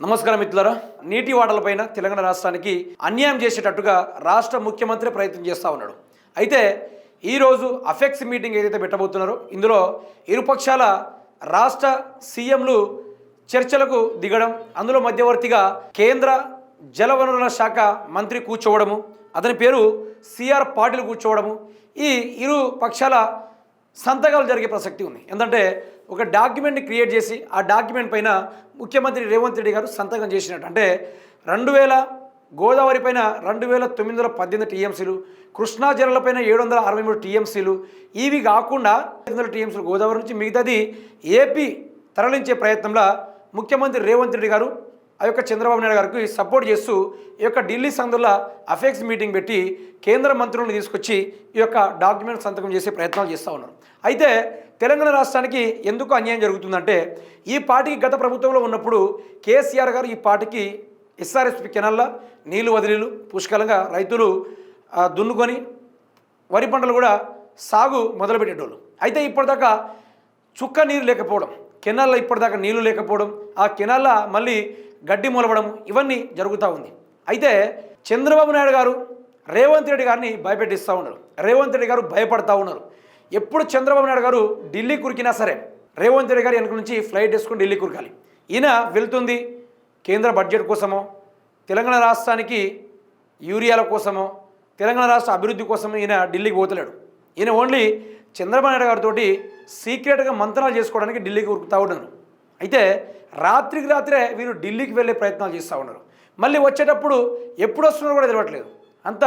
నమస్కారం మిత్రులారా. నీటి వాటలపైన తెలంగాణ రాష్ట్రానికి అన్యాయం చేసేటట్టుగా రాష్ట్ర ముఖ్యమంత్రి ప్రయత్నం చేస్తూ ఉన్నాడు. అయితే ఈరోజు అఫెక్స్ మీటింగ్ ఏదైతే పెట్టబోతున్నారో ఇందులో ఇరుపక్షాల రాష్ట్ర సీఎంలు చర్చలకు దిగడం అందులో మధ్యవర్తిగా కేంద్ర జలవనరుల శాఖ మంత్రి కూర్చోవడము అతని పేరు సిఆర్ పాటిల్ కూర్చోవడము ఈ ఇరు పక్షాల సంతకాలు జరిగే ప్రసక్తి ఉంది. ఎందుకంటే ఒక డాక్యుమెంట్ని క్రియేట్ చేసి ఆ డాక్యుమెంట్ పైన ముఖ్యమంత్రి రేవంత్ రెడ్డి గారు సంతకం చేసినట్టు. అంటే రెండు వేల గోదావరి పైన రెండు వేల తొమ్మిది వందల పద్దెనిమిది టీఎంసీలు కృష్ణా జలాలపైన ఏడు వందల అరవై మూడు టీఎంసీలు ఇవి కాకుండా ఐదు వందల టీఎంసీలు గోదావరి నుంచి మిగతాది ఏపీ తరలించే ప్రయత్నంలో ముఖ్యమంత్రి రేవంత్ రెడ్డి గారు ఆ యొక్క చంద్రబాబు నాయుడు గారికి సపోర్ట్ చేస్తూ ఈ యొక్క ఢిల్లీ సందులో అఫెక్స్ మీటింగ్ పెట్టి కేంద్ర మంత్రులను తీసుకొచ్చి ఈ యొక్క డాక్యుమెంట్ సంతకం చేసే ప్రయత్నాలు చేస్తూ ఉన్నారు. అయితే తెలంగాణ రాష్ట్రానికి ఎందుకు అన్యాయం జరుగుతుందంటే ఈ పార్టీకి గత ప్రభుత్వంలో ఉన్నప్పుడు కేసీఆర్ గారు ఈ పార్టీకి ఎస్ఆర్ఎస్పి కెనాల్లో నీళ్ళు వదిలీలు పుష్కలంగా రైతులు దున్నుకొని వరి పంటలు కూడా సాగు మొదలుపెట్టేటోళ్ళు. అయితే ఇప్పటిదాకా చుక్క నీరు లేకపోవడం కెనాల్లో ఇప్పటిదాకా నీళ్ళు లేకపోవడం ఆ కెనాల్లో మళ్ళీ గడ్డి మూలవడం ఇవన్నీ జరుగుతూ ఉంది. అయితే చంద్రబాబు నాయుడు గారు రేవంత్ రెడ్డి గారిని భయపెట్టిస్తూ ఉన్నారు. రేవంత్ రెడ్డి గారు భయపడతా ఉన్నారు. ఎప్పుడు చంద్రబాబు నాయుడు గారు ఢిల్లీ కురికినా సరే రేవంత్ రెడ్డి గారు వెనక నుంచి ఫ్లైట్ వేసుకుని ఢిల్లీ కురకాలి ఈయన వెళ్తుంది కేంద్ర బడ్జెట్ కోసమో తెలంగాణ రాష్ట్రానికి యూరియాల కోసమో తెలంగాణ రాష్ట్ర అభివృద్ధి కోసం ఈయన ఢిల్లీకి పోతలేడు. ఈయన ఓన్లీ చంద్రబాబు నాయుడు గారితో సీక్రెట్గా మంత్రాలు చేసుకోవడానికి ఢిల్లీకి ఉరుకుతా ఉన్నాను అయితే రాత్రికి రాత్రే వీరు ఢిల్లీకి వెళ్ళే ప్రయత్నాలు చేస్తూ ఉన్నారు. మళ్ళీ వచ్చేటప్పుడు ఎప్పుడు వస్తున్నారో కూడా తెలియట్లేదు అంత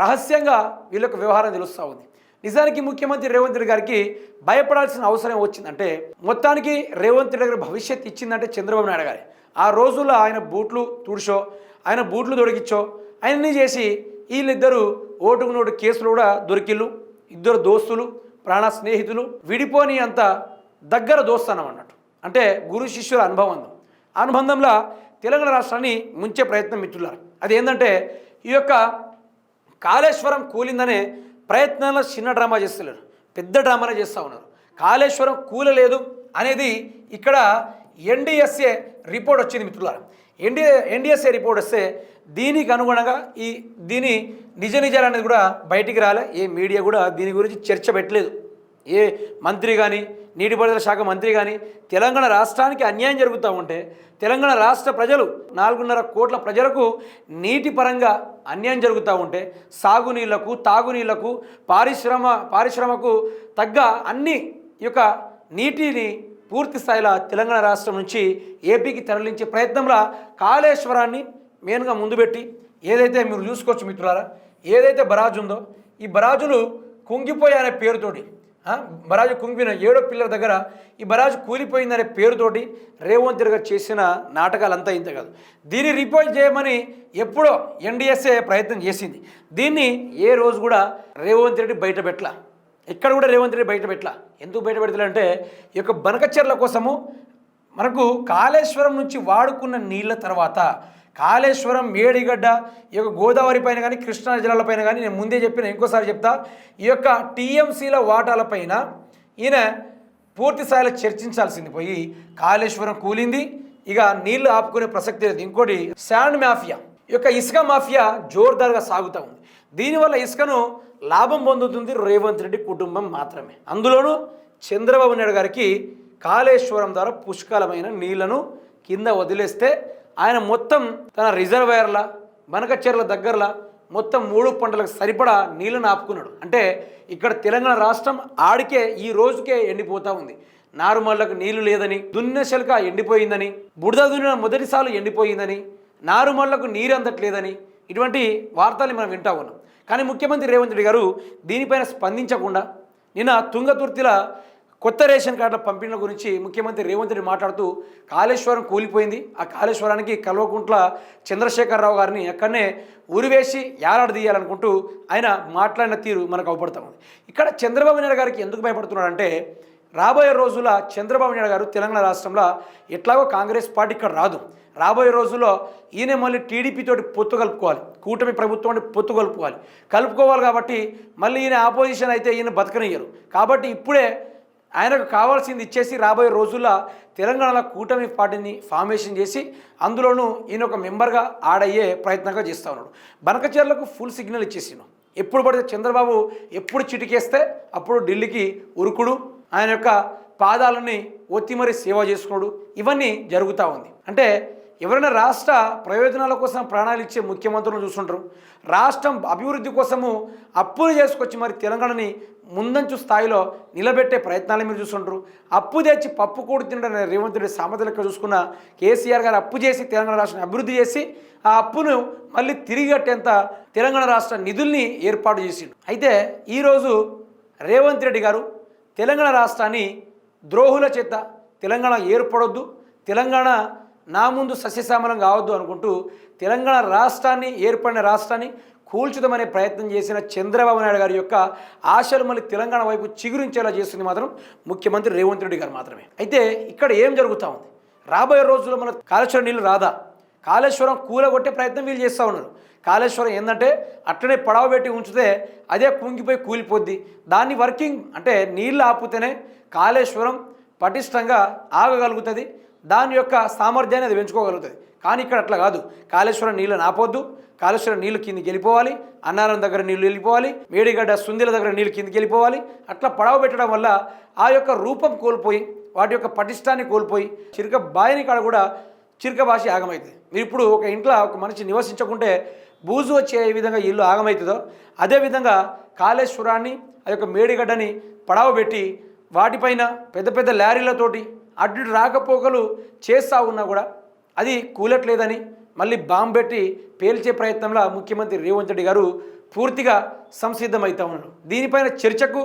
రహస్యంగా వీళ్ళకు వ్యవహారం తెలుస్తూ ఉంది. నిజానికి ముఖ్యమంత్రి రేవంత్ రెడ్డి గారికి భయపడాల్సిన అవసరం వచ్చిందంటే మొత్తానికి రేవంత్ రెడ్డి గారి భవిష్యత్ ఇచ్చిందంటే చంద్రబాబు నాయుడు గారి. ఆ రోజుల్లో ఆయన బూట్లు తుడిచో ఆయన బూట్లు దొరికిచ్చో ఆయన్ని చేసి వీళ్ళిద్దరూ ఓటుకు నోటు కేసులు కూడా దొరికిళ్ళు ఇద్దరు దోస్తులు ప్రాణ స్నేహితులు విడిపోని అంత దగ్గర దోస్తానం అన్నట్టు. అంటే గురు శిష్యుల అనుభవం అనుబంధంలో తెలంగాణ రాష్ట్రాన్ని ముంచే ప్రయత్నం మిత్రులారు. అది ఏంటంటే ఈ యొక్క కాళేశ్వరం కూలిందనే ప్రయత్నాల్లో చిన్న డ్రామా చేస్తలేరు. పెద్ద డ్రామానే చేస్తూ ఉన్నారు. కాళేశ్వరం కూలలేదు అనేది ఇక్కడ ఎన్డిఎస్ఏ రిపోర్ట్ వచ్చింది మిత్రులారా. ఎన్డీఏ ఎన్డిఎస్ఏ రిపోర్ట్ వస్తే దీనికి అనుగుణంగా ఈ దీని నిజ నిజాలు అనేది కూడా బయటికి రాలే. ఏ మీడియా కూడా దీని గురించి చర్చ పెట్టలేదు. ఏ మంత్రి కానీ నీటిపారుదల శాఖ మంత్రి కానీ తెలంగాణ రాష్ట్రానికి అన్యాయం జరుగుతూ ఉంటే తెలంగాణ రాష్ట్ర ప్రజలు నాలుగున్నర కోట్ల ప్రజలకు నీటి పరంగా అన్యాయం జరుగుతూ ఉంటే సాగునీళ్ళకు తాగునీళ్ళకు పారిశ్రమ పారిశ్రమకు తగ్గ అన్ని యొక్క నీటిని పూర్తి స్థాయిలో తెలంగాణ రాష్ట్రం నుంచి ఏపీకి తరలించే ప్రయత్నంలో కాళేశ్వరాన్ని మెయిన్గా ముందు పెట్టి ఏదైతే మీరు చూసుకోవచ్చు మిత్రులారా ఏదైతే బరాజు ఉందో ఈ బరాజులు కుంగిపోయానే పేరుతోటి బరాజు కుంగిపోయిన ఏడో పిల్లల దగ్గర ఈ బరాజు కూలిపోయిందనే పేరుతోటి రేవంత్ రెడ్డి గారు చేసిన నాటకాలంతా ఇంత కాదు. దీన్ని రిపోర్ట్ చేయమని ఎప్పుడో ఎన్డీఎస్ఏ ప్రయత్నం చేసింది. దీన్ని ఏ రోజు కూడా రేవంత్ రెడ్డి బయట పెట్టలా. ఎక్కడ కూడా రేవంత్ రెడ్డి బయట పెట్టలా. ఎందుకు బయట పెడతాడంటే ఈ యొక్క బనకచెర్ల కోసము మనకు కాళేశ్వరం నుంచి వాడుకున్న నీళ్ళ తర్వాత కాళేశ్వరం ఏడిగడ్డ ఈ యొక్క గోదావరి పైన కానీ కృష్ణా జిల్లాల పైన కానీ నేను ముందే చెప్పిన ఇంకోసారి చెప్తా. ఈ యొక్క టీఎంసీల వాటాలపైన ఈయన పూర్తి స్థాయిలో చర్చించాల్సింది పోయి కాళేశ్వరం కూలింది ఇక నీళ్ళు ఆపుకునే ప్రసక్తి లేదు. ఇంకోటి శాండ్ మాఫియా. ఈ యొక్క ఇసుక మాఫియా జోర్దార్గా సాగుతూ ఉంది. దీనివల్ల ఇసుకను లాభం పొందుతుంది రేవంత్ రెడ్డి కుటుంబం మాత్రమే. అందులోనూ చంద్రబాబు నాయుడు గారికి కాళేశ్వరం ద్వారా పుష్కలమైన నీళ్ళను కింద వదిలేస్తే ఆయన మొత్తం తన రిజర్వాయర్ల బనకచెర్ల దగ్గరలో మొత్తం మూడు పంటలకు సరిపడా నీళ్ళను ఆపుకున్నాడు. అంటే ఇక్కడ తెలంగాణ రాష్ట్రం ఆడికే ఈ రోజుకే ఎండిపోతూ ఉంది. నారుమల్లకు నీళ్ళు లేదని దున్న ఎండిపోయిందని బుడద దున్నిన మొదటిసార్లు ఎండిపోయిందని నారుమల్లకు నీరు అందట్లేదని ఇటువంటి వార్తల్ని మనం వింటా ఉన్నాం. కానీ ముఖ్యమంత్రి రేవంత్ రెడ్డి గారు దీనిపైన స్పందించకుండా నిన్న తుంగతుర్తిల కొత్త రేషన్ కార్డుల పంపిణీల గురించి ముఖ్యమంత్రి రేవంత్ రెడ్డి మాట్లాడుతూ కాళేశ్వరం కూలిపోయింది. ఆ కాళేశ్వరానికి కల్వకుంట్ల చంద్రశేఖరరావు గారిని అక్కడనే ఉరివేసి యాలాడదీయాలనుకుంటూ ఆయన మాట్లాడిన తీరు మనకు అవపడతా ఉంది. ఇక్కడ చంద్రబాబు నాయుడు గారికి ఎందుకు భయపడుతున్నాడంటే రాబోయే రోజుల చంద్రబాబు నాయుడు గారు తెలంగాణ రాష్ట్రంలో ఎట్లాగో కాంగ్రెస్ పార్టీ ఇక్కడ రాదు. రాబోయే రోజుల్లో ఈయన మళ్ళీ టీడీపీతోటి పొత్తు కలుపుకోవాలి. కూటమి ప్రభుత్వం పొత్తు కలుపుకోవాలి. కలుపుకోవాలి కాబట్టి మళ్ళీ ఈయన ఆపోజిషన్ అయితే ఈయన బతకనియ్యరు. కాబట్టి ఇప్పుడే ఆయనకు కావాల్సింది ఇచ్చేసి రాబోయే రోజుల్లో తెలంగాణలో కూటమి పార్టీని ఫార్మేషన్ చేసి అందులోనూ ఈయన ఒక మెంబర్గా ఆడయ్యే ప్రయత్నంగా చేస్తూ ఉన్నాడు. బనకచర్లకు ఫుల్ సిగ్నల్ ఇచ్చేసిను ఎప్పుడు పడితే చంద్రబాబు ఎప్పుడు చిటికేస్తే అప్పుడు ఢిల్లీకి ఉరుకుడు ఆయన యొక్క పాదాలని ఒత్తిమరి సేవ చేసుకున్నాడు. ఇవన్నీ జరుగుతూ ఉంది. అంటే ఎవరైనా రాష్ట్ర ప్రయోజనాల కోసం ప్రాణాలు ఇచ్చే ముఖ్యమంత్రులను చూస్తుంటారు. రాష్ట్రం అభివృద్ధి కోసము అప్పులు చేసుకొచ్చి మరి తెలంగాణని ముందంచు స్థాయిలో నిలబెట్టే ప్రయత్నాలు మీరు చూస్తుంటారు. అప్పు తెచ్చి పప్పు కూడి తినడం రేవంత్ రెడ్డి సామెత లెక్క చూసుకున్న కేసీఆర్ గారు అప్పు చేసి తెలంగాణ రాష్ట్రాన్ని అభివృద్ధి చేసి ఆ అప్పును మళ్ళీ తిరిగి కట్టేంత తెలంగాణ రాష్ట్ర నిధుల్ని ఏర్పాటు చేసిండు. అయితే ఈరోజు రేవంత్ రెడ్డి గారు తెలంగాణ రాష్ట్రాన్ని ద్రోహుల చేత తెలంగాణ ఏర్పడొద్దు. తెలంగాణ నా ముందు సస్యశ్యామలం కావద్దు అనుకుంటూ తెలంగాణ రాష్ట్రాన్ని ఏర్పడిన రాష్ట్రాన్ని కూల్చుదామనే ప్రయత్నం చేసిన చంద్రబాబు నాయుడు గారి యొక్క ఆశలు మళ్ళీ తెలంగాణ వైపు చిగురించేలా చేస్తుంది మాత్రం ముఖ్యమంత్రి రేవంత్ రెడ్డి గారు మాత్రమే. అయితే ఇక్కడ ఏం జరుగుతూ ఉంది? రాబోయే రోజుల్లో మన కాళేశ్వరం నీళ్ళు రాదా? కాళేశ్వరం కూలగొట్టే ప్రయత్నం వీళ్ళు చేస్తూ ఉన్నారు. కాళేశ్వరం ఏంటంటే అట్లనే పడవ పెట్టి ఉంచితే అదే కుంగిపోయి కూలిపోద్ది. దాన్ని వర్కింగ్ అంటే నీళ్ళు ఆపితేనే కాళేశ్వరం పటిష్టంగా ఆగగలుగుతుంది. దాని యొక్క సామర్థ్యాన్ని అది పెంచుకోగలుగుతుంది. కానీ ఇక్కడ అట్లా కాదు. కాళేశ్వరం నీళ్ళని ఆపొద్దు కాళేశ్వరం నీళ్ళు కిందికి వెళ్ళిపోవాలి. అన్నారం దగ్గర నీళ్ళు వెళ్ళిపోవాలి. మేడిగడ్డ సుందిల దగ్గర నీళ్ళు కిందికి వెళ్ళిపోవాలి. అట్లా పడవ పెట్టడం వల్ల ఆ యొక్క రూపం కోల్పోయి వాటి యొక్క పటిష్టాన్ని కోల్పోయి చిరుక బాయిని కాడ కూడా చిరుక భాష ఆగమవుతుంది మీరు ఇప్పుడు ఒక ఇంట్లో ఒక మనిషి నివసించకుంటే బూజు వచ్చే విధంగా ఇల్లు ఆగమవుతుందో అదేవిధంగా కాళేశ్వరాన్ని ఆ యొక్క మేడిగడ్డని పడవ పెట్టి వాటిపైన పెద్ద పెద్ద లారీలతోటి అడ్డు రాకపోకలు చేస్తూ ఉన్నా కూడా అది కూలట్లేదని మళ్ళీ బాంబు పెట్టి పేల్చే ప్రయత్నంలో ముఖ్యమంత్రి రేవంత్ రెడ్డి గారు పూర్తిగా సంసిద్ధమవుతా ఉన్నారు. దీనిపైన చర్చకు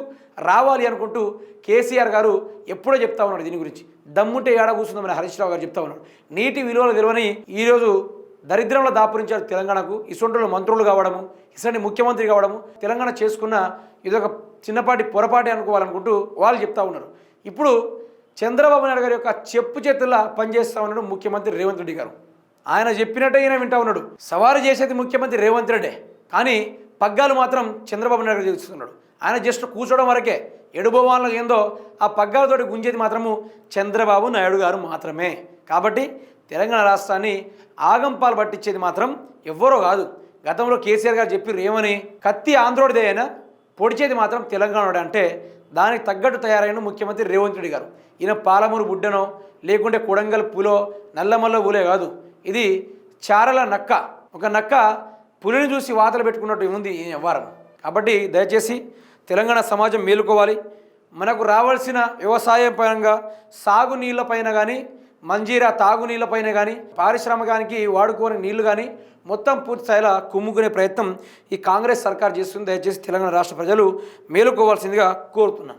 రావాలి అనుకుంటూ కేసీఆర్ గారు ఎప్పుడో చెప్తా ఉన్నాడు దీని గురించి. దమ్ముంటే ఏడా కూర్చుందామని హరీష్ రావు గారు చెప్తా ఉన్నాడు నీటి విలువలు తెలివని ఈరోజు దరిద్రంలో దాపురించారు తెలంగాణకు ఇసొంటులు మంత్రులు కావడము ఇసంటి ముఖ్యమంత్రి కావడము తెలంగాణ చేసుకున్న ఇదొక చిన్నపాటి పొరపాటి అనుకోవాలనుకుంటూ వాళ్ళు చెప్తా ఉన్నారు. ఇప్పుడు చంద్రబాబు నాయుడు గారి యొక్క చెప్పు చేతుల్లో పనిచేస్తా ఉన్నాడు ముఖ్యమంత్రి రేవంత్ రెడ్డి గారు. ఆయన చెప్పినట్టే ఈయన వింటా ఉన్నాడు. సవారు చేసేది ముఖ్యమంత్రి రేవంత్ రెడ్డే. కానీ పగ్గాలు మాత్రం చంద్రబాబు నాయుడు గారు చేస్తున్నాడు. ఆయన జస్ట్ కూర్చోవడం వరకే ఎడుబోవాన్లో ఏందో ఆ పగ్గాలతోటి గుంజేది మాత్రము చంద్రబాబు నాయుడు గారు మాత్రమే. కాబట్టి తెలంగాణ రాష్ట్రాన్ని ఆగంపాలు పట్టించేది మాత్రం ఎవ్వరో కాదు. గతంలో కేసీఆర్ గారు చెప్పి రేమని కత్తి ఆంధ్రోడిదే అయినా పొడిచేది మాత్రం తెలంగాణ అంటే దానికి తగ్గట్టు తయారైన ముఖ్యమంత్రి రేవంత్ రెడ్డి గారు. ఈయన పాలమూరు బుడ్డనో లేకుంటే కొడంగల్ పులో నల్లమల్ల పూలే కాదు. ఇది చారల నక్క. ఒక నక్క పులిని చూసి వాతలు పెట్టుకున్నట్టు ఉంది ఈ వ్యవహారం? కాబట్టి దయచేసి తెలంగాణ సమాజం మేలుకోవాలి. మనకు రావాల్సిన వ్యవసాయం పరంగా సాగునీళ్ళపైన కానీ మంజీరా తాగునీళ్ళపైన కానీ పారిశ్రామికానికి వాడుకోని నీళ్ళు కానీ మొత్తం పూర్తి స్థాయిలో కుమ్ముకునే ప్రయత్నం ఈ కాంగ్రెస్ సర్కార్ చేస్తుంది దయచేసి తెలంగాణ రాష్ట్ర ప్రజలు మేలుకోవాల్సిందిగా కోరుతున్నాను